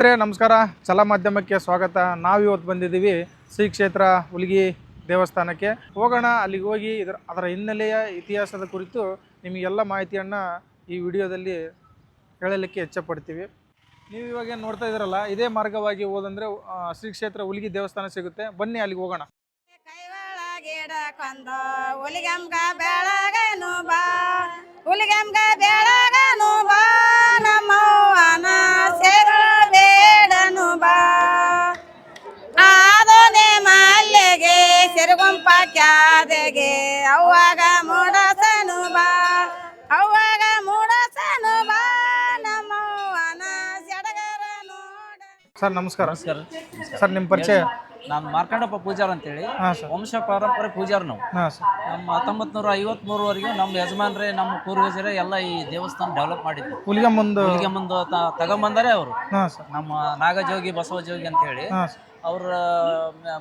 ಸ್ನೇಹಿತರೆ, ನಮಸ್ಕಾರ. ಚಲ ಮಾಧ್ಯಮಕ್ಕೆ ಸ್ವಾಗತ. ನಾವು ಇವತ್ತು ಬಂದಿದ್ದೀವಿ ಶ್ರೀ ಕ್ಷೇತ್ರ ಹುಲಿಗಿ ದೇವಸ್ಥಾನಕ್ಕೆ. ಹೋಗೋಣ, ಅಲ್ಲಿಗೆ ಹೋಗಿ ಇದರ, ಅದರ ಹಿನ್ನೆಲೆಯ ಇತಿಹಾಸದ ಕುರಿತು ನಿಮಗೆಲ್ಲ ಮಾಹಿತಿಯನ್ನು ಈ ವಿಡಿಯೋದಲ್ಲಿ ಹೇಳಲಿಕ್ಕೆ ಪಡ್ತೀವಿ ನೀವು ಇವಾಗ ಏನು ನೋಡ್ತಾ ಇದ್ದೀರಲ್ಲ, ಇದೇ ಮಾರ್ಗವಾಗಿ ಹೋದಂದರೆ ಶ್ರೀ ಕ್ಷೇತ್ರ ಹುಲಿಗಿ ದೇವಸ್ಥಾನ ಸಿಗುತ್ತೆ. ಬನ್ನಿ, ಅಲ್ಲಿಗೆ ಹೋಗೋಣ. ಕೈವಾಳ ಗಿಡಕೊಂದು ಕ್ಯಾದೆಗೆ ಅವಾಗ ಮೂಡಸನು ಬಾ. ಅವಾಗ ಮೂಡಸನು ಬಾ. ನಮ್ಮವ್ವನ ಸೆಡಗರ ನೋಡ. ಸರ್ ನಮಸ್ಕಾರ. ನಮಸ್ಕಾರ. ಸರ್ ನಿಮ್ಮ ಪರಿಚಯ? ನಾನು ಮಾರ್ಕಂಡಪ್ಪ ಪೂಜಾರ್ ಅಂತೇಳಿ. ಹಾಂ ಸರ್. ವಂಶ ಪಾರಂಪರೆ ಪೂಜಾರ್ ನಾವು. ಹಾಂ ಸರ್. ನಮ್ಮ ಹತ್ತೊಂಬತ್ತು ನೂರ ಐವತ್ಮೂರವರೆಗೂ ನಮ್ಮ ಯಜಮಾನ್ರೆ ನಮ್ಮ ಪೂರ್ವಜರೇ ಎಲ್ಲ ಈ ದೇವಸ್ಥಾನ ಡೆವಲಪ್ ಮಾಡಿದ್ರು. ಮುಂದೆ ಹುಲಿಗೆ ಮುಂದೆ ತ- ತಗೊಂಬಂದರೆ ಅವರು. ಹಾಂ ಸರ್. ನಮ್ಮ ನಾಗಜೋಗಿ ಬಸವಜೋಗಿ ಅಂತ ಹೇಳಿ ಹಾಂ ಸರ್. ಅವರ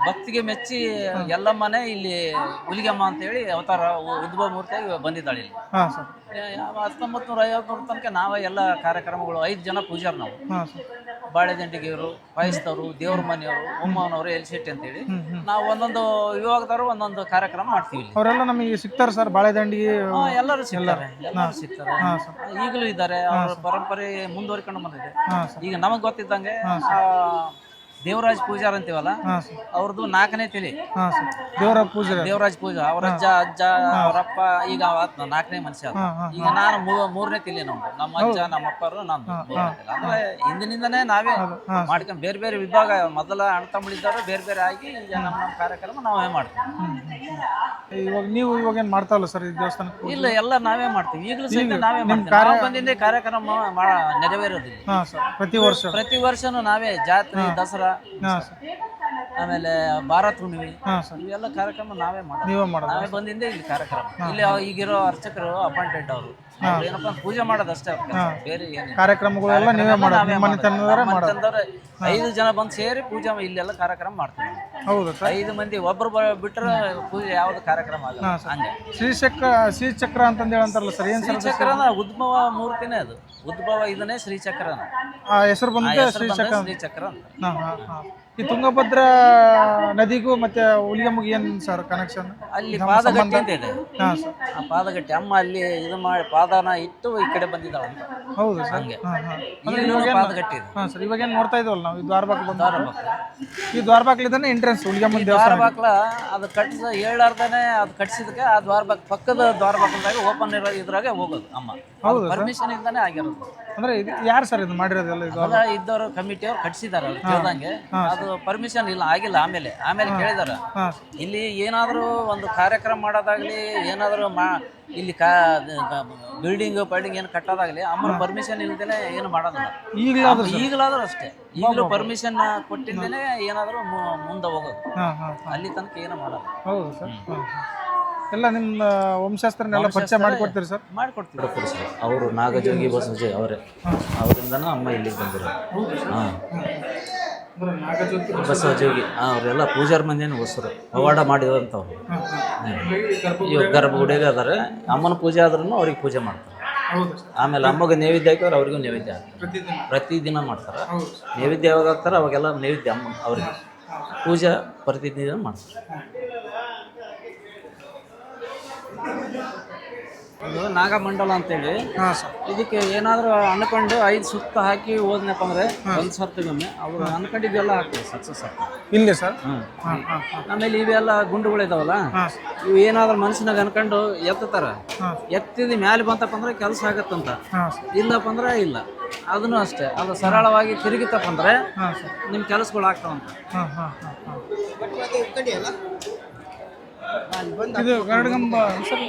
ಭಕ್ತಿಗೆ ಮೆಚ್ಚಿ ಎಲ್ಲಮ್ಮನೇ ಇಲ್ಲಿ ಹುಲಿಗಮ್ಮ ಅಂತ ಹೇಳಿ ಅವತಾರ ಉದ್ಭವ ಮೂರ್ತಿಯಾಗಿ ಬಂದಿದ್ದಾಳೆ ಇಲ್ಲಿ. ಹಾ ಸರ್. ಹತ್ತೊಂಬತ್ತು ನೂರ ಐವತ್ಮೂರು ತನಕ ನಾವೇ ಎಲ್ಲ ಕಾರ್ಯಕ್ರಮಗಳು ಐದು ಜನ ಪೂಜಾರ್ ನಾವು ಹಾಂ ಸರ್. ಬಾಳೆದಂಡಿಗೆಯವರು ಪಾಯಸ್ತವರು ದೇವ್ರ ಮನೆಯವರು ಉಮ್ಮನವರು ಎಲ್ಶೆಟ್ಟಿ ಅಂತೇಳಿ ಹೇಳಿ ಹ್ಮ್. ನಾವು ಒಂದೊಂದು ವಿಭಾಗದವರು ಒಂದೊಂದು ಕಾರ್ಯಕ್ರಮ ಮಾಡ್ತೀವಿ ಇಲ್ಲಿ. ಅವರೆಲ್ಲ ನಮಗೆ ಸಿಗ್ತಾರೆ ಸರ್ ಬಾಳೆದಂಡಿ ಹಾ, ಎಲ್ಲರೂ ಸಿಗ್ತಾರೆ. ಎಲ್ಲರೂ. ಸಿಗ್ತಾರೆ. ಹಾಂ ಸರ್. ಈಗಲೂ ಇದ್ದಾರೆ ಅವ್ರ ಪರಂಪರೆ ಮುಂದುವರಿಕೊಂಡು ಬಂದಿದೆ. ಹಾಂ ಸರ್. ಈಗ ನಮಗೆ ಗೊತ್ತಿದ್ದಂಗೆ ಆ, ದೇವರಾಜ್ ಪೂಜಾರ್ ಅಂತೀವಲ್ಲ? ಹಾಂ ಸರ್. ಅವ್ರದ್ದು ನಾಲ್ಕನೇ ತಲೆ ಹಾಂ ಸರ್. ದೇವರ ಪೂಜೆ ದೇವರಾಜ್ ಪೂಜಾ ಅವ್ರ ಅಜ್ಜ ಅಜ್ಜ ಅವರಪ್ಪ ಈಗ ನಾಲ್ಕನೇ ಮನುಷ್ಯ ಆತ. ಹಾಂ ಹಾಂ ಈಗ ನಾನು ಮೂ- ಮೂರನೇ ತಿಳಿ ನಮ್ದು. ನಮ್ಮ ಅಜ್ಜ ನಮ್ಮ ಅಪ್ಪರು ನಾನು ಮೂರನೇ ತಿಲಿ. ಅಂದ್ರೆ ಹಿಂದಿನಿಂದನೇ ನಾವೇ ಹಾಂ. ಮಾಡ್ಕೊಂಡು ಬೇರೆ ಬೇರೆ ವಿಭಾಗ ಮೊದಲ ಅಣ್ಣ ತಮ್ಮಳಿದ್ದವರು ಬೇರೆ ಬೇರೆ ಆಗಿ ಈಗ ನಮ್ಮ ನಮ್ಮ ಕಾರ್ಯಕ್ರಮ ನಾವೇ ಮಾಡ್ತೀವಿ. ಇವಾಗ ನೀವು ಇವಾಗ ಏನು ಮಾಡ್ತಾವಲ್ಲ ಸರ್ ದೇವಸ್ಥಾನ ದೇವಸ್ಥಾನಕ್ಕೆ ಇಲ್ಲ ಎಲ್ಲ ನಾವೇ ಮಾಡ್ತೀವಿ. ಈಗಲೂ ಸಹ ನಾವೇ ಮಾಡ್ತೀವಿ. ನಾವು ಬಂದಿಂದೇ ಕಾರ್ಯಕ್ರಮ ಮಾ- ನೆರವೇರೋದಿಲ್ಲ. ಹಾಂ ಸರ್. ಪ್ರತಿ ವರ್ಷ. ಪ್ರತಿ ವರ್ಷನೂ ನಾವೇ ಜಾತ್ರೆ ದಸರಾ ಹಾಂ ಸರ್. ಆಮೇಲೆ ಭಾರತ್ ಹುಣ್ಣಿಮೆ ಹಾಂ ಸರ್. ಇವೆಲ್ಲ ಕಾರ್ಯಕ್ರಮ ನಾವೇ ಮಾಡೋದು. ನೀವೇ ಮಾಡೋದು? ನಾವೇ ಬಂದಿಂದೆ ಇಲ್ಲಿ ಕಾರ್ಯಕ್ರಮ. ಇಲ್ಲಿ ಅವ್- ಈಗಿರೋ ಅರ್ಚಕರು ಅಪಾಯಿಂಟೆಡ್ ಅವರು. ಏನಪ್ಪ ಅಂದ್ರೆ ಪೂಜೆ ಮಾಡೋದು ಅಷ್ಟೇ ಅವ್ರ ಕೆಲ್ಸ. ಬೇರೆ ಏನಿಲ್ಲ. ಕಾರ್ಯಕ್ರಮಗಳೆಲ್ಲ ನೀವೇ ಮಾಡೋದು ನಾವೇ ನಿಮ್ಮ ಮನೆತನದವರೇ ಮಾಡೋದು. ಮನೆತನದವ್ರೆ ಐದು ಜನ ಬಂದು ಸೇರಿ ಪೂಜೆ ಇಲ್ಲೆಲ್ಲ ಕಾರ್ಯಕ್ರಮ ಮಾಡ್ತೀವಿ ಹೌದು ಸರ್. ಐದು ಮಂದಿ ಒಬ್ರು ಬ- ಬಿಟ್ರೆ ಪೂಜೆ ಯಾವ್ದು ಕಾರ್ಯಕ್ರಮ ಆಗಲ್ಲ. ಹಂಗೆ. ಶ್ರೀಚಕ್ರ ಶ್ರೀಚಕ್ರ ಅಂತಂದು ಹೇಳಂತಾರಲ್ಲ ಸರ್? ಏನು ಸರ್ ಶ್ರೀಚಕ್ರನ ಉದ್ಭವ ಮೂರ್ತಿನೇ ಅದು. ಉದ್ಭವ ಇದನ್ನೇ ಶ್ರೀಚಕ್ರನ ಆ ಹೆಸರು ಬಂದ ಶ್ರೀಚಕ್ರ ಶ್ರೀಚಕ್ರ ಅಂತ. ಈ ತುಂಗಭದ್ರಾ ನದಿಗೂ ಮತ್ತೆ ಹುಲಿಗಮ್ಮಗೆ ಏನು ಸರ್ ಕನೆಕ್ಷನ್ ಅಲ್ಲಿ ಪಾದಗಟ್ಟಿ ಅಂತ ಇದೆ. ಹಾಂ ಸರ್. ಆ ಪಾದಗಟ್ಟಿ ಅಮ್ಮ ಅಲ್ಲಿ ಇದು ಮಾಡಿ ಪಾದನ ಇಟ್ಟು ಈ ಕಡೆ ಬಂದಿದ್ದಾಳೆ ಅಂತ. ಹೌದು ಸರ್. ಹಂಗೆ. ಹಾಂ ಹಾಂ. ಈಗಲೂ ಪಾದಗಟ್ಟಿ ಇದೆ. ಹಾಂ ಸರ್ ಇವಾಗ ಏನು ನೋಡ್ತಾ ಇದ್ವಲ್ಲ ನಾವು? ಈ ದ್ವಾರಬಾಗ್ಲು ಬಂದ? ಈ ದ್ವಾರಬಾಗ್ಲಿದ್ದಾನೆ ಎಂಟ್ರೆನ್ಸ್ ಹುಲಿಗಮ್ಮನ ದೇವಸ್ಥಾನ ದ್ವಾರಬಾಕ್ಲ ಅದು ಕಟ್ಸ ಹೇಳಾರ್ದಾನೆ ಅದು ಕಟ್ಸಿದಕ್ಕೆ ಆ ದ್ವಾರಬಾಕ್ ಪಕ್ಕದ ದ್ವಾರಬಾಕ್ಲದಾಗ ಓಪನ್ ಇರೋ ಇದ್ರಾಗೆ ಹೋಗೋದು ಅಮ್ಮ. ಹೌದು ಪರ್ಮಿಷನ್ ಇಂದಾನೆ ಆಗಿರೋದು. ಅಂದ್ರೆ ಇದು ಯಾರು ಸರ್ ಇದು ಮಾಡಿರೋದೆಲ್ಲ ಇದು ಇದ್ದವರು ಕಮಿಟಿ ಅವ್ರು ಕಟ್ಸಿದಾರೆ ಅವ್ರು ಕೇಳ್ದಂಗೆ. ಅದು ಪರ್ಮಿಷನ್ ಇಲ್ಲ ಆಗಿಲ್ಲ ಆಮೇಲೆ. ಆಮೇಲೆ ಕೇಳಿದಾರೆ. ಇಲ್ಲಿ ಏನಾದರೂ ಒಂದು ಕಾರ್ಯಕ್ರಮ ಮಾಡೋದಾಗ್ಲಿ ಏನಾದರೂ ಮಾ ಇಲ್ಲಿ ಕಾ ಬಿಲ್ಡಿಂಗ್ ಬಿಲ್ಡಿಂಗ್ ಏನು ಕಟ್ಟೋದಾಗ್ಲಿ ಅಮ್ಮನ ಪರ್ಮಿಷನ್ ಇಲ್ದೇನೆ ಏನು ಮಾಡೋದಿಲ್ಲ. ಈಗಲಾದ್ರೂ ಈಗಲಾದ್ರೂ ಅಷ್ಟೇ. ಈಗಲೂ ಪರ್ಮಿಷನ್ ಕೊಟ್ಟಿದ್ದೇನೆ ಏನಾದರೂ ಮುಂದೆ ಹೋಗೋದು. ಹಾಂ ಹಾಂ ಅಲ್ಲಿ ತನಕ ಏನು ಮಾಡೋದು ಹೌದು ಸರ್. ಎಲ್ಲ ನಿಮ್ಮ ವಂಶಾಸ್ತ್ರನೆಲ್ಲ ಪರಿಚಯ ಮಾಡಿಕೊಡ್ತೀರಿ ಸರ್? ಮಾಡ್ಕೊಡ್ತೀವಿ. ಅವರು ನಾಗಜೋಗಿ ಬಸವಜಿ ಅವರೇ. ಅವರಿಂದನೂ ಅಮ್ಮ ಇಲ್ಲಿಗೆ ಬಂದಿರೋದು ಹಾಂ. ಬಸವಜೋಗಿ ಅವರೆಲ್ಲ ಪೂಜಾರ ಮಂದಿನ ಹೊಸರು ಅವಾರ್ಡ ಮಾಡಿದಂಥವ್ರು ಇವಾಗ ಗರ್ಭಗುಡಿಗೆ ಅದಾರೆ ಅಮ್ಮನ ಪೂಜೆ ಆದ್ರೂ ಅವ್ರಿಗೆ ಪೂಜೆ ಮಾಡ್ತಾರೆ. ಆಮೇಲೆ ಅಮ್ಮಗೆ ನೈವೇದ್ಯ ಹಾಕಿದ್ರೆ ಅವ್ರಿಗೂ ನೈವೇದ್ಯ ಹಾಕ್ತಾರೆ. ಪ್ರತಿದಿನ. ಮಾಡ್ತಾರೆ. ನೈವೇದ್ಯ ಯಾವಾಗ ಹಾಕ್ತಾರೆ ಅವಾಗೆಲ್ಲ ನೈವೇದ್ಯ ಅಮ್ಮ ಅವ್ರಿಗೆ. ಪೂಜೆ ಪ್ರತಿದಿನ ಮಾಡ್ತಾರೆ. ಇದು ನಾಗಮಂಡಲ ಅಂತೇಳಿ. ಹಾಂ ಸರ್. ಇದಕ್ಕೆ ಏನಾದರೂ ಅನ್ಕೊಂಡು ಐದು ಸುತ್ತ ಹಾಕಿ ಹೋದ್ನಪ್ಪ ಅಂದ್ರೆ ಒಂದು ಸರ್ತಿಗೊಮ್ಮೆ ಅವ್ರು ಅನ್ಕೊಂಡಿದ್ದೆಲ್ಲ ಹಾಕ್ತೀವಿ ಸಕ್ಸಸ್ ಆಗ್ತದೆ ಇಲ್ಲೇ ಸರ್. ಹಾಂ. ಹಾಂ ಆಮೇಲೆ ಇವೆಲ್ಲ ಗುಂಡುಗಳಿದಾವಲ್ಲ ಇವು ಏನಾದ್ರೂ ಮನಸ್ಸಿನಾಗ ಅನ್ಕೊಂಡು ಎತ್ತತಾರ ಎತ್ತಿದ ಮ್ಯಾಲೆ ಬಂತಪ್ಪ ಅಂದ್ರೆ ಕೆಲಸ ಆಗತ್ತಂತ. ಇಲ್ಲಪ್ಪ ಅಂದ್ರೆ ಇಲ್ಲ. ಅದನ್ನು ಅಷ್ಟೇ. ಅದು ಸರಳವಾಗಿ ತಿರುಗಿತಪ್ಪ ಅಂದ್ರೆ ನಿಮ್ ನಿಮ್ಮ ಕೆಲಸಗಳು ಆಗ್ತಾವಂತ. ಹಾಂ ಹಾಂ ಹಾಂ ಹಾಂ. ಇದು ಗರುಡಗಂಬ ಸರ್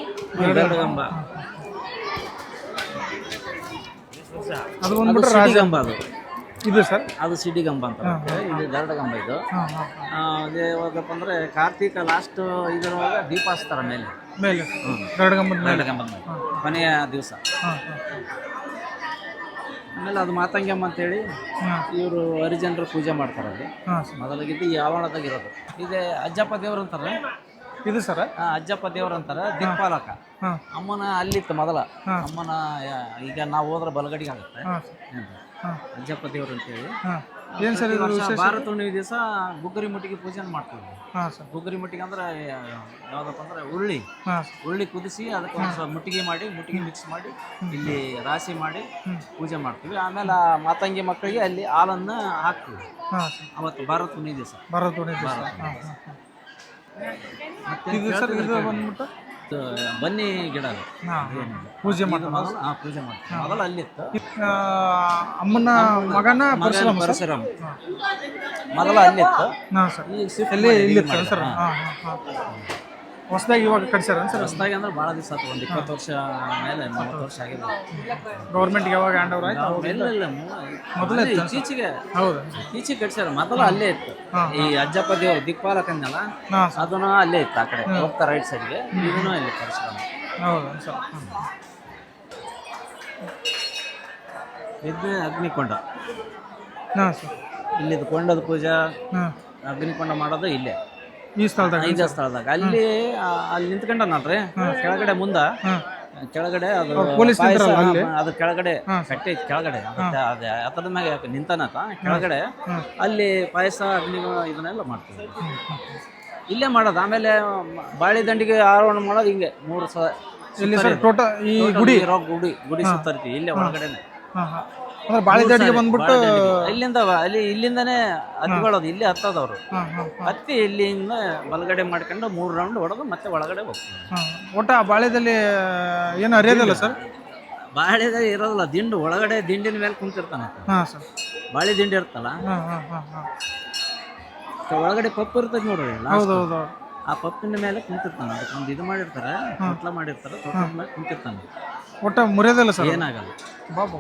ಅದು ಬಂದ್ಬಿಟ್ಟು ರಾಜಗಂಬ ಅದು. ಇದು ಸರ್? ಅದು ಸಿಡಿಗಂಬ ಅಂತ. ಇದು ಗರುಡಗಂಬ ಇದು. ಅದೇ ಯಾವಾಗಪ್ಪ ಅಂದ್ರೆ ಕಾರ್ತಿಕ ಲಾಸ್ಟ್ ಇದರೊಳಗ ದೀಪ ಹಚ್ತಾರ ಮೇಲೆ. ಮೇಲೆ ಗರುಡಗಂಬದ ಮೇಲೆ. ಗರುಡಗಂಬದ ಮೇಲೆ. ಕೊನೆಯ ದಿವಸ. ಆಮೇಲೆ ಅದು ಮಾತಂಗಮ್ಮ ಅಂತೇಳಿ ಇವರು ಹರಿಜನರು ಪೂಜೆ ಮಾಡ್ತಾರೆ ಅದು ಮೊದಲಾಗಿದ್ದು ಈ ಆವರಣದಾಗ ಇರೋದು. ಇದೆ ಅಜ್ಜಪ್ಪ ದೇವ್ರು ಅಂತಾರೆ ಇದು ಸರ್? ಅಜ್ಜಪ್ಪ ದೇವ್ರು ಅಂತಾರೆ ದಿಕ್ಪಾಲಕ. ಅಮ್ಮನ ಅಲ್ಲಿತ್ತು ಮೊದಲ. ಅಮ್ಮನ ಈಗ ನಾವು ಹೋದ್ರೆ ಬಲಗಡಿಗೆ ಆಗುತ್ತೆ. ಅಜ್ಜಪ್ಪ ದೇವ್ರು ಅಂತೇಳಿ. ಹೇಳಿ ಏನು ಸರ್ ಇದು ಭಾರತ ಹುಣ್ಣಿಮೆ ದಿವಸ ಗುಗ್ಗರಿ ಮುಟ್ಟಿಗೆ ಪೂಜೆ ಮಾಡ್ತೀವಿ. ಗುಗ್ಗರಿ ಮುಟ್ಟಿಗೆ ಅಂದ್ರೆ ಯಾವ್ದಪ್ಪ ಅಂದ್ರೆ ಉರುಳಿ ಉರುಳಿ ಕುದಿಸಿ ಅದಕ್ಕೆ ಒಂದು ಸ್ವಲ್ಪ ಮುಟ್ಟಿಗೆ ಮಾಡಿ ಮುಟ್ಟಿಗೆ ಮಿಕ್ಸ್ ಮಾಡಿ ಇಲ್ಲಿ ರಾಶಿ ಮಾಡಿ ಪೂಜೆ ಮಾಡ್ತೀವಿ. ಆಮೇಲೆ ಆ ಮಾತಂಗಿ ಮಕ್ಕಳಿಗೆ ಅಲ್ಲಿ ಹಾಲನ್ನ ಹಾಕ್ತೀವಿ. ಅವತ್ತು ಭಾರತ ಹುಣ್ಣಿಮೆ ದಿವಸ. ಭಾರತ ಹುಣ್ಣಿಮೆ ದಿವಸ. ಇದು ಸರ್ ಇದು ಬಂದ್ಬಿಟ್ಟು? ಬನ್ನಿ ಗಿಡ. ಪೂಜೆ ಮಾಡ್ತಾರೆ. ಹಾಂ ಪೂಜೆ ಮಾಡ್ತಾರೆ. ಮೊದಲು ಅಲ್ಲಿತ್ತು ಅಮ್ಮನ ಮಗನ ಪರಶುರಾಮ ಪರಶುರಾಮ. ಮೊದಲು ಅಲ್ಲಿತ್ತು ಹಾಂ ಸರ್. ಎಲ್ಲಿ ಇಲ್ಲಿ ಸರ್? ಹಾಂ ಹಾಂ ಹಾಂ. ಹೊಸದಾಗಿ ಇವಾಗ ಕಟ್ಸ್ಯಾರ ಸರ್? ಹೊಸದಾಗಿ ಅಂದ್ರೆ ಭಾಳ ದಿವಸ ಆಯ್ತು ಒಂದು ಇಪ್ಪತ್ತು ವರ್ಷ ಮೇಲೆ ಮೂವತ್ತು ವರ್ಷ ಆಗಿದೆ. ಗೌರ್ಮೆಂಟ್ಗೆ ಯಾವಾಗ ಹ್ಯಾಂಡ್ ಓವರ್ ಆಯ್ತು? ಅವಾಗ ಇಲ್ಲ ಇಲ್ಲ ಮೊದಲೇ ಇತ್ತೀಚೆಗೆ ಹೌದು. ಇತ್ತೀಚೆಗೆ ಕಟ್ಸ್ಯಾರ ಮೊದಲು ಅಲ್ಲೇ ಇತ್ತು. ಈ ಅಜ್ಜಪ್ಪ ದೇವ್ರು ದಿಕ್ಪಾಲಕನ್ನಲ್ಲ ಅಂದಲ್ಲ ಅದನ್ನು ಅಲ್ಲೇ ಇತ್ತು ಆ ಕಡೆ ಹೋಗ್ತಾ ರೈಟ್ ಸೈಡ್ಗೆ ಇದನ್ನು ಅಲ್ಲಿ ಪರಶುರಾಮ ಹೌದು ಸರ್. ಇದನ್ನೇ ಅಗ್ನಿಕೊಂಡ. ಹಾಂ ಸರ್. ಇಲ್ಲಿದು ಕೊಂಡದ ಪೂಜಾ ಅಗ್ನಿಕೊಂಡ ಮಾಡೋದು ಇಲ್ಲೇ. ಈ ಸ್ಥಳದಾಗ? ಐದ ಸ್ಥಳದಾಗ. ಅಲ್ಲಿ ಅಲ್ಲಿ ನಿಂತ್ಕೊಂಡ ನೋಡ್ರಿ ಕೆಳಗಡೆ ಮುಂದ. ಕೆಳಗಡೆ ಅದು ಪೊಲೀಸ್ ಪಾಯಸ ಅಲ್ಲಿ? ಅದು ಕೆಳಗಡೆ ಕಟ್ಟೆ ಕೆಳಗಡೆ. ಅದು ಮ್ಯಾಗೆ ನಿಂತಾನತ ಕೆಳಗಡೆ ಅಲ್ಲಿ ಪಾಯಸ ಅಗ್ನಿ ಇದನ್ನೆಲ್ಲ ಮಾಡ್ತೀವಿ ಇಲ್ಲೇ ಮಾಡೋದು. ಆಮೇಲೆ ಬಾಳೆ ದಂಡಿಗೆ ಆರೋಹಣ ಮಾಡೋದು ಹಿಂಗೆ. ಮೂರು ಸ ಇಲ್ಲಿ ಟೋಟಲ್ ಈ ಗುಡಿ? ಗುಡಿ ಗುಡಿ ಸುತ್ತರ್ತೀವಿ. ಇಲ್ಲೇ ಒಳಗಡೆನೆ. ಅಂದ್ರೆ ಬಂದ್ಬಿಟ್ಟು ಇಲ್ಲಿಂದ ಅಲ್ಲಿ ಇಲ್ಲಿಂದನೇ ಹತ್ಕೊಳ್ಳೋದು ಇಲ್ಲಿ ಹತ್ತದವ್ರು ಹತ್ತಿ ಇಲ್ಲಿಂದ ಬಲಗಡೆ ಮಾಡ್ಕೊಂಡು ಮೂರು ರೌಂಡ್ ಹೊಡೆದು ಮತ್ತೆ ಒಳಗಡೆ ಹೋಗ್ತೀವಿ ಊಟ ಒಟ್ಟು ಆ ಬಾಳೆದಲ್ಲಿ ಏನು ಅರಿಯೋದಿಲ್ಲ ಸರ್? ಬಾಳೆದಾಗ ಇರೋದಿಲ್ಲ ದಿಂಡು. ಒಳಗಡೆ ದಿಂಡಿನ ಮೇಲೆ ಕುಂತಿರ್ತಾನೆ ಹಾಂ ಸರ್. ಬಾಳೆ ದಿಂಡಿ ಇರ್ತಲ್ಲ ಒಳಗಡೆ ಪಪ್ಪು ಇರ್ತದೆ ನೋಡ್ರಿ. ಹೌದು ಹೌದು ಆ ಪಪ್ಪಿನ ಮೇಲೆ ಕುಂತಿರ್ತಾನೆ ಅದಕ್ಕೆ ಒಂದು ಇದು ಮಾಡಿರ್ತಾರೆ ತೊಟ್ಲ ಮಾಡಿರ್ತಾರೆ ಮೇಲೆ ಕುಂತಿರ್ತಾನೆ ಒಟ್ಟ ಮುರಿಯೋದಿಲ್ಲ ಸರ್ ಏನಾಗಲ್ಲ. ಬಾಬು.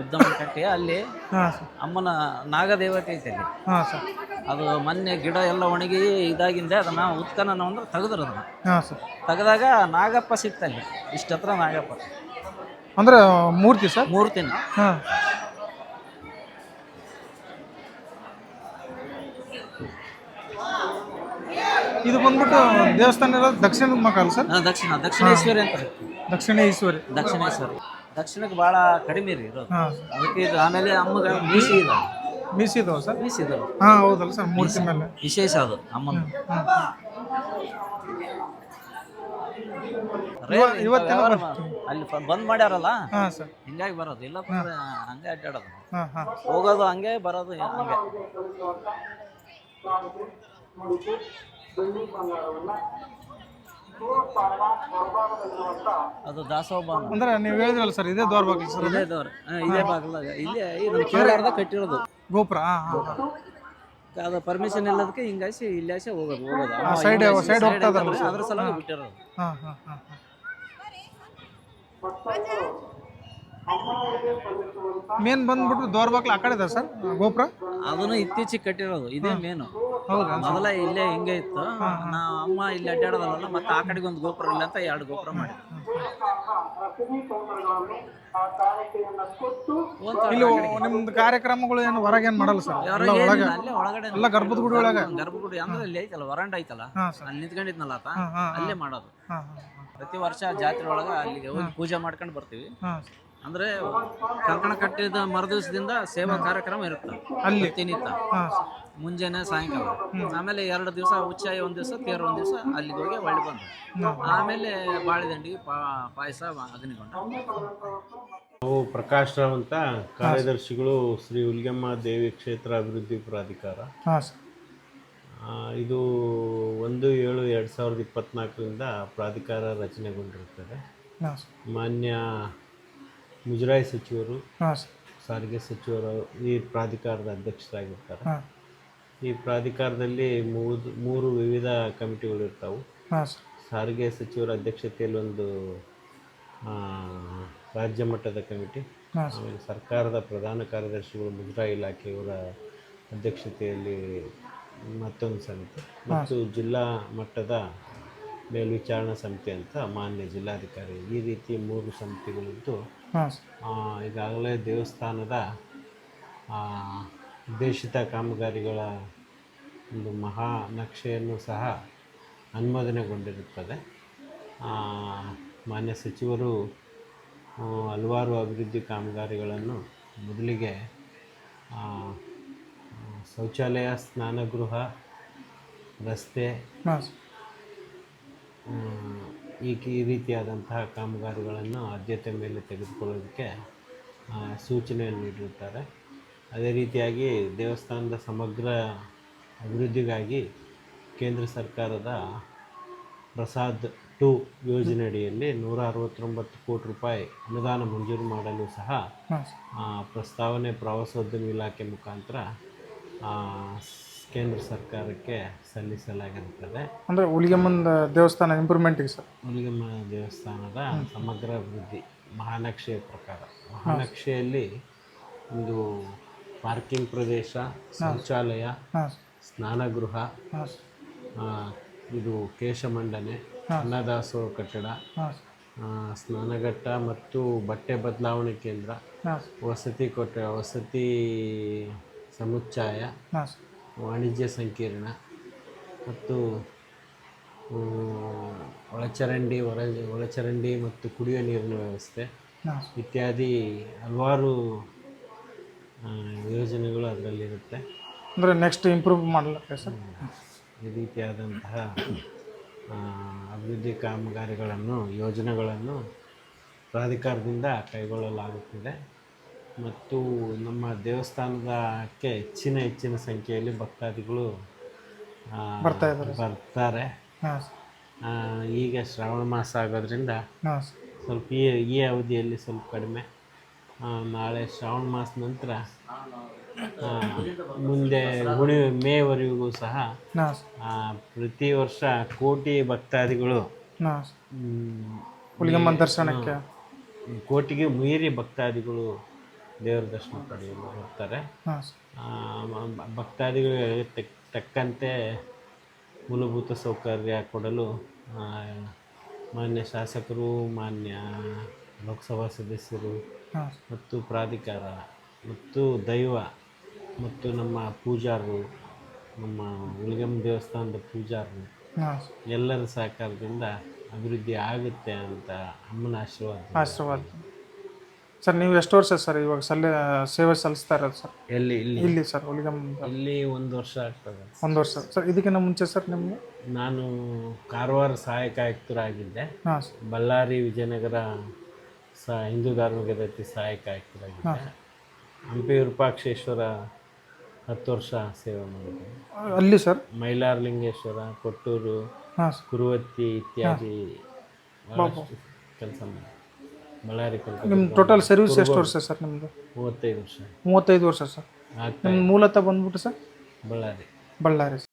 ಉದ್ದಮ ಕಟ್ಟಿ ಅಲ್ಲಿ ಹಾಂ ಸರ್. ಅಮ್ಮನ ನಾಗದೇವತೆ ಐತೆ ಅಲ್ಲಿ. ಹಾಂ ಸರ್. ಅದು ಮೊನ್ನೆ ಗಿಡ ಎಲ್ಲ ಒಣಗಿ ಇದಾಗಿಂದೆ ಅದನ್ನ ಉತ್ಖನನ ಅಂದ್ರೆ ತೆಗೆದ್ರು ಅದನ್ನ. ಹಾಂ ಸರ್. ತೆಗೆದಾಗ ನಾಗಪ್ಪ ಸಿಕ್ತಲ್ಲಿ ಇಷ್ಟತ್ರ ನಾಗಪ್ಪ. ಅಂದ್ರೆ ಮೂರ್ತಿ ಸರ್? ಮೂರ್ತಿನ. ಹಾಂ. ಇದು ಬಂದ್ಬಿಟ್ಟು ದೇವಸ್ಥಾನ ಇರೋದು ದಕ್ಷಿಣ ಮುಖ ಅಲ್ಲ ಸರ್? ಆ, ದಕ್ಷಿಣ ದಕ್ಷಿಣೇಶ್ವರಿ ಅಂತ. ದಕ್ಷಿಣ ಈಶ್ವರಿ ದಕ್ಷಿಣೇಶ್ವರಿ. ದಕ್ಷಿಣಕ್ಕೆ ಭಾಳ ಕಡಿಮೆ ರೀ ಇರೋದು. ಹಾಂ. ಅದಕ್ಕೆ ಇದು ಆಮೇಲೆ ಅಮ್ಮಗ ಮೀಸಿ ಇದೆ ಮೀಸಿ ಇದಾವೆ ಸರ್? ಮೀಸಿ ಇದೆ ಹಾಂ ಹೌದಲ್ಲ ಸರ್ ಮೂರ್ತಿ ಮೇಲೆ. ವಿಶೇಷ ಅದು ಅಮ್ಮನ ರೇ, ಇವತ್ತಿನ ಅಲ್ಲಿ ಬಂದ್ ಮಾಡ್ಯಾರಲ್ಲ? ಹಾಂ ಸರ್. ಹಿಂಗಾಗಿ ಬರೋದು. ಇಲ್ಲ ಹಂಗೆ ಅಡ್ಡಾಡೋದು. ಹಾಂ ಹಾಂ. ಹೋಗೋದು ಹಂಗೆ ಬರೋದು ಹಂಗೆ. ಅದು ದಾಸೋಹ. ಅಂದ್ರೆ ನೀವು ಹೇಳಿದ್ರಲ್ಲ ಸರ್ ಇದೇ ದ್ವಾರ ಬಾಗಿಲು ಸರ್ ಇದೇ ದೋರ್. ಇದೇ ಬಾಗಿಲಾಗ ಇಲ್ಲೇ ಇದನ್ನ ಕೇಳಾರ್ದ ಕಟ್ಟಿರೋದು. ಗೋಪುರ ಅದು ಪರ್ಮಿಷನ್ ಇಲ್ಲದಕ್ಕೆ ಹಿಂಗಾಸಿ ಇಲ್ಲಾಸೆ ಹೋಗೋದು ಹೋಗೋದು. ಸೈಡ್ ಸೈಡ್ ಹೋಗ್ತಾ ಇದ್ದಾರೆ ಅದ್ರ ಸಲ ಬಿಟ್ಟಿರೋದು. ಹಾಂ ಹಾಂ ಹಾಂ ಮೇನ್ ಬಂದ್ಬಿಟ್ಟು ದೋರ್ ಬಾಕ್ಲ ಆ ಕಡೆ ಇದೆ ಸರ್ ಗೋಪುರ? ಅದನ್ನು ಇತ್ತೀಚೆಗೆ ಕಟ್ಟಿರೋದು. ಇದೇ ಮೇನು ಹೌದಾ? ಮೊದಲ ಇಲ್ಲೇ ಹಿಂಗೆ ಇತ್ತು. ನಾ ಅಮ್ಮ ಇಲ್ಲಿ ಅಡ್ಡಾಡೋದಲ್ಲ ಮತ್ತೆ ಆ ಕಡೆಗೆ ಒಂದು ಗೋಪುರ ಇಲ್ಲ ಅಂತ ಎರಡು ಗೋಪುರ ಮಾಡಿ ಇಲ್ಲಿ ನಿಮ್ದು ಕಾರ್ಯಕ್ರಮಗಳು ಏನು ಹೊರಗೆ ಏನು ಮಾಡಲ್ಲ ಸರ್? ಎಲ್ಲ ಒಳಗೆ? ಅಲ್ಲೇ ಒಳಗಡೆ. ಎಲ್ಲ ಗರ್ಭದ ಗುಡಿ ಒಳಗೆ? ಗರ್ಭಗುಡಿ ಅಂದ್ರೆ ಅಲ್ಲಿ ಐತಲ್ಲ ವರಂಡ್ ಐತಲ್ಲ? ಅಲ್ಲಿ ನಿಂತ್ಕೊಂಡಿದ್ನಲ್ಲ ಆತ. ಅಲ್ಲೇ ಮಾಡೋದು. ಪ್ರತಿ ವರ್ಷ ಜಾತ್ರೆ ಒಳಗ ಅಲ್ಲಿಗೆ ಹೋಗಿ ಪೂಜೆ ಮಾಡ್ಕೊಂಡು ಬರ್ತೀವಿ. ಅಂದ್ರೆ ಕರ್ಕಣ ಕಟ್ಟಿದ ಮರುದಿವಸದಿಂದ ಸೇವಾ ಕಾರ್ಯಕ್ರಮ ಇರುತ್ತೆ. ಅಲ್ಲಿ. ಪ್ರತಿನಿತ್ಯ. ಮುಂಜಾನೆ ಸಾಯಂಕಾಲ. ಆಮೇಲೆ ಎರಡು ದಿವಸ ಉಚ್ಚಾಯಿ ಒಂದ್ ದಿವಸ ತೇರು ಒಂದ್ ದಿವಸ ಅಲ್ಲಿಗೆ ಹೋಗಿ ಒಳ್ಳೆ ಬಂದು ಆಮೇಲೆ ಬಾಳೆದಂಡಿಗೆ ಪಾ ಪಾಯಸ ಅಗ್ನಿಗೊಂಡ. ನಾವು ಪ್ರಕಾಶ್ ರಾವ್ ಅಂತ ಕಾರ್ಯದರ್ಶಿಗಳು ಶ್ರೀ ಹುಲಿಗೆಮ್ಮ ದೇವಿ ಕ್ಷೇತ್ರ ಅಭಿವೃದ್ಧಿ ಪ್ರಾಧಿಕಾರ. ಆ, ಇದು ಒಂದು ಏಳು ಎರಡು ಸಾವಿರದ ಇಪ್ಪತ್ನಾಲ್ಕರಿಂದ ಪ್ರಾಧಿಕಾರ ರಚನೆಗೊಂಡಿರುತ್ತದೆ. ಮಾನ್ಯ ಮುಜರಾಯಿ ಸಚಿವರು ಹಾಂ ಸರ್. ಸಾರಿಗೆ ಸಚಿವರು ಈ ಪ್ರಾಧಿಕಾರದ ಅಧ್ಯಕ್ಷರಾಗಿರ್ತಾರೆ. ಹಾಂ. ಈ ಪ್ರಾಧಿಕಾರದಲ್ಲಿ ಮೂರು ಮೂರು ವಿವಿಧ ಕಮಿಟಿಗಳು ಇರ್ತಾವೆ. ಹಾಂ ಸರ್. ಸಾರಿಗೆ ಸಚಿವರ ಅಧ್ಯಕ್ಷತೆಯಲ್ಲಿ ಒಂದು ಆ, ರಾಜ್ಯ ಮಟ್ಟದ ಕಮಿಟಿ. ಹಾಂ ಸರ್. ಆಮೇಲೆ ಸರ್ಕಾರದ ಪ್ರಧಾನ ಕಾರ್ಯದರ್ಶಿಗಳು ಮುಜರಾಯಿ ಇಲಾಖೆಯವರ ಅಧ್ಯಕ್ಷತೆಯಲ್ಲಿ ಮತ್ತೊಂದು ಸಮಿತಿ. ಮತ್ತು ಜಿಲ್ಲಾ ಮಟ್ಟದ ಮೇಲ್ವಿಚಾರಣಾ ಸಮಿತಿ ಅಂತ ಮಾನ್ಯ ಜಿಲ್ಲಾಧಿಕಾರಿ ಈ ರೀತಿ ಮೂರು ಸಮಿತಿಗಳಿದ್ದು ಹಾಂ. ಸರ್ ಆ, ಈಗಾಗಲೇ ದೇವಸ್ಥಾನದ ಆ, ಉದ್ದೇಶಿತ ಕಾಮಗಾರಿಗಳ ಒಂದು ಮಹಾ ನಕ್ಷೆಯನ್ನು ಸಹ ಅನುಮೋದನೆಗೊಂಡಿರುತ್ತದೆ. ಆ, ಮಾನ್ಯ ಸಚಿವರು ಆ, ಹಲವಾರು ಅಭಿವೃದ್ಧಿ ಕಾಮಗಾರಿಗಳನ್ನು ಮೊದಲಿಗೆ ಆ, ಶೌಚಾಲಯ ಸ್ನಾನಗೃಹ ರಸ್ತೆ ಹಾಂ. ಸರ್ ಆ, ಈ ಈ ರೀತಿಯಾದಂತಹ ಕಾಮಗಾರಿಗಳನ್ನು ಆದ್ಯತೆ ಮೇಲೆ ತೆಗೆದುಕೊಳ್ಳೋದಕ್ಕೆ ಸೂಚನೆಯನ್ನು ನೀಡಿರುತ್ತಾರೆ. ಅದೇ ರೀತಿಯಾಗಿ ದೇವಸ್ಥಾನದ ಸಮಗ್ರ ಅಭಿವೃದ್ಧಿಗಾಗಿ ಕೇಂದ್ರ ಸರ್ಕಾರದ ಪ್ರಸಾದ್ ಟು ಯೋಜನೆಯಡಿಯಲ್ಲಿ ನೂರ ಅರವತ್ತೊಂಬತ್ತು ಕೋಟಿ ರೂಪಾಯಿ ಅನುದಾನ ಮಂಜೂರು ಮಾಡಲು ಸಹ ಪ್ರಸ್ತಾವನೆ ಪ್ರವಾಸೋದ್ಯಮ ಇಲಾಖೆ ಮುಖಾಂತರ ಕೇಂದ್ರ ಸರ್ಕಾರಕ್ಕೆ ಸಲ್ಲಿಸಲಾಗಿರುತ್ತದೆ. ಅಂದರೆ ಹುಲಿಗಮ್ಮನ ದೇವಸ್ಥಾನ ಇಂಪ್ರೂವ್ಮೆಂಟಿಗೆ ಸರ್? ಹುಲಿಗಮ್ಮನ ದೇವಸ್ಥಾನದ ಸಮಗ್ರ ಅಭಿವೃದ್ಧಿ ಮಹಾನಕ್ಷೆಯ ಪ್ರಕಾರ. ಮಹಾನಕ್ಷೆಯಲ್ಲಿ ಒಂದು ಪಾರ್ಕಿಂಗ್ ಪ್ರದೇಶ ಶೌಚಾಲಯ ಸ್ನಾನಗೃಹ ಇದು ಕೇಶಮಂಡನೆ ಅನ್ನದಾಸೋಹ ಕಟ್ಟಡ ಸ್ನಾನಘಟ್ಟ ಮತ್ತು ಬಟ್ಟೆ ಬದಲಾವಣೆ ಕೇಂದ್ರ ವಸತಿ ಕೊಟ್ಟ ವಸತಿ ಸಮುಚ್ಚಯ ವಾಣಿಜ್ಯ ಸಂಕೀರ್ಣ ಮತ್ತು ಒಳಚರಂಡಿ ಹೊರ ಒಳಚರಂಡಿ ಮತ್ತು ಕುಡಿಯುವ ನೀರಿನ ವ್ಯವಸ್ಥೆ ಇತ್ಯಾದಿ ಹಲವಾರು ಯೋಜನೆಗಳು ಅದರಲ್ಲಿರುತ್ತೆ. ಅಂದರೆ ನೆಕ್ಸ್ಟ್ ಇಂಪ್ರೂವ್ ಮಾಡಲಕ್ಕೆ ಸರ್? ಈ ರೀತಿಯಾದಂತಹ ಅಭಿವೃದ್ಧಿ ಕಾಮಗಾರಿಗಳನ್ನು ಯೋಜನೆಗಳನ್ನು ಪ್ರಾಧಿಕಾರದಿಂದ ಕೈಗೊಳ್ಳಲಾಗುತ್ತಿದೆ. ಮತ್ತು ನಮ್ಮ ದೇವಸ್ಥಾನದಕ್ಕೆ ಹೆಚ್ಚಿನ ಹೆಚ್ಚಿನ ಸಂಖ್ಯೆಯಲ್ಲಿ ಭಕ್ತಾದಿಗಳು ಬರ್ತಾ ಇದ್ದಾರೆ ಬರ್ತಾರೆ. ಈಗ ಶ್ರಾವಣ ಮಾಸ ಆಗೋದ್ರಿಂದ ಸ್ವಲ್ಪ ಈ ಈ ಅವಧಿಯಲ್ಲಿ ಸ್ವಲ್ಪ ಕಡಿಮೆ. ನಾಳೆ ಶ್ರಾವಣ ಮಾಸ ನಂತರ ಮುಂದೆ ಹುಣಿ ಮೇವರೆಗೂ ಸಹ ಪ್ರತಿ ವರ್ಷ ಕೋಟಿ ಭಕ್ತಾದಿಗಳು ದರ್ಶನಕ್ಕೆ. ಕೋಟಿಗೆ ಮೀರಿ ಭಕ್ತಾದಿಗಳು ದೇವರ ದರ್ಶನ ಪಡೆಯಲು ಹೋಗ್ತಾರೆ ಹಾಂ. ಸರ್ ಆ, ಮ- ಭಕ್ತಾದಿಗಳಿಗೆ ತಕ್- ತಕ್ಕಂತೆ ಮೂಲಭೂತ ಸೌಕರ್ಯ ಕೊಡಲು ಮಾನ್ಯ ಶಾಸಕರು ಮಾನ್ಯ ಲೋಕಸಭಾ ಸದಸ್ಯರು ಹಾಂ. ಮತ್ತು ಪ್ರಾಧಿಕಾರ ಮತ್ತು ದೈವ ಮತ್ತು ನಮ್ಮ ಪೂಜಾರರು ನಮ್ಮ ಉಳಿಗಮ್ಮ ದೇವಸ್ಥಾನದ ಪೂಜಾರರು ಹಾಂ. ಸರ್ ಎಲ್ಲರ ಸಹಕಾರದಿಂದ ಅಭಿವೃದ್ಧಿ ಆಗುತ್ತೆ ಅಂತ ಅಮ್ಮನ ಆಶೀರ್ವಾದ. ಆಶೀರ್ವಾದ. ಸರ್ ನೀವು ಎಷ್ಟು ವರ್ಷ ಸರ್ ಇವಾಗ ಸಲ್ಲ ಸೇವೆ ಸಲ್ಲಿಸ್ತಾ ಇರೋದು ಸರ್? ಎಲ್ಲಿ ಇಲ್ಲಿ? ಇಲ್ಲಿ ಸರ್ ಹುಲಿಗಮ್ ಇಲ್ಲಿ ಒಂದು ವರ್ಷ ಆಗ್ತದೆ. ಒಂದು ವರ್ಷ. ಸರ್ ಇದಕ್ಕಿಂತ ಮುಂಚೆ ಸರ್ ನಿಮಗೆ? ನಾನು ಕಾರವಾರ ಸಹಾಯಕ ಆಯುಕ್ತರಾಗಿದ್ದೆ. ಹಾಂ ಸರ್. ಬಳ್ಳಾರಿ ವಿಜಯನಗರ ಸ ಹಿಂದೂ ಧಾರ್ಮಿಕ ದತ್ತಿ ಸಹಾಯಕ ಆಯುಕ್ತರಾಗಿದ್ದೆ. ಹಂಪಿ ವಿರೂಪಾಕ್ಷೇಶ್ವರ ಹತ್ತು ವರ್ಷ ಸೇವೆ ಮಾಡಿದ್ದೆ. ಅಲ್ಲಿ ಸರ್? ಮೈಲಾರಲಿಂಗೇಶ್ವರ ಕೊಟ್ಟೂರು ಹಾಂ ಸರ್. ಕುರುವತ್ತಿ ಇತ್ಯಾದಿ ಕೆಲಸ ಮಾಡಿ ಬಳ್ಳಾರಿ ನಿಮ್ಮ ಟೋಟಲ್ ಸರ್ವಿಸ್ ಎಷ್ಟು ವರ್ಷ ಸರ್ ನಿಮ್ಮದು ಮೂವತ್ತೈದು ವರ್ಷ. ಮೂವತ್ತೈದು ವರ್ಷ ಸರ್. ನಿಮ್ಮ ಮೂಲತಃ ಬಂದ್ಬಿಟ್ಟು ಸರ್? ಬಳ್ಳಾರಿ. ಬಳ್ಳಾರಿ ಸರ್.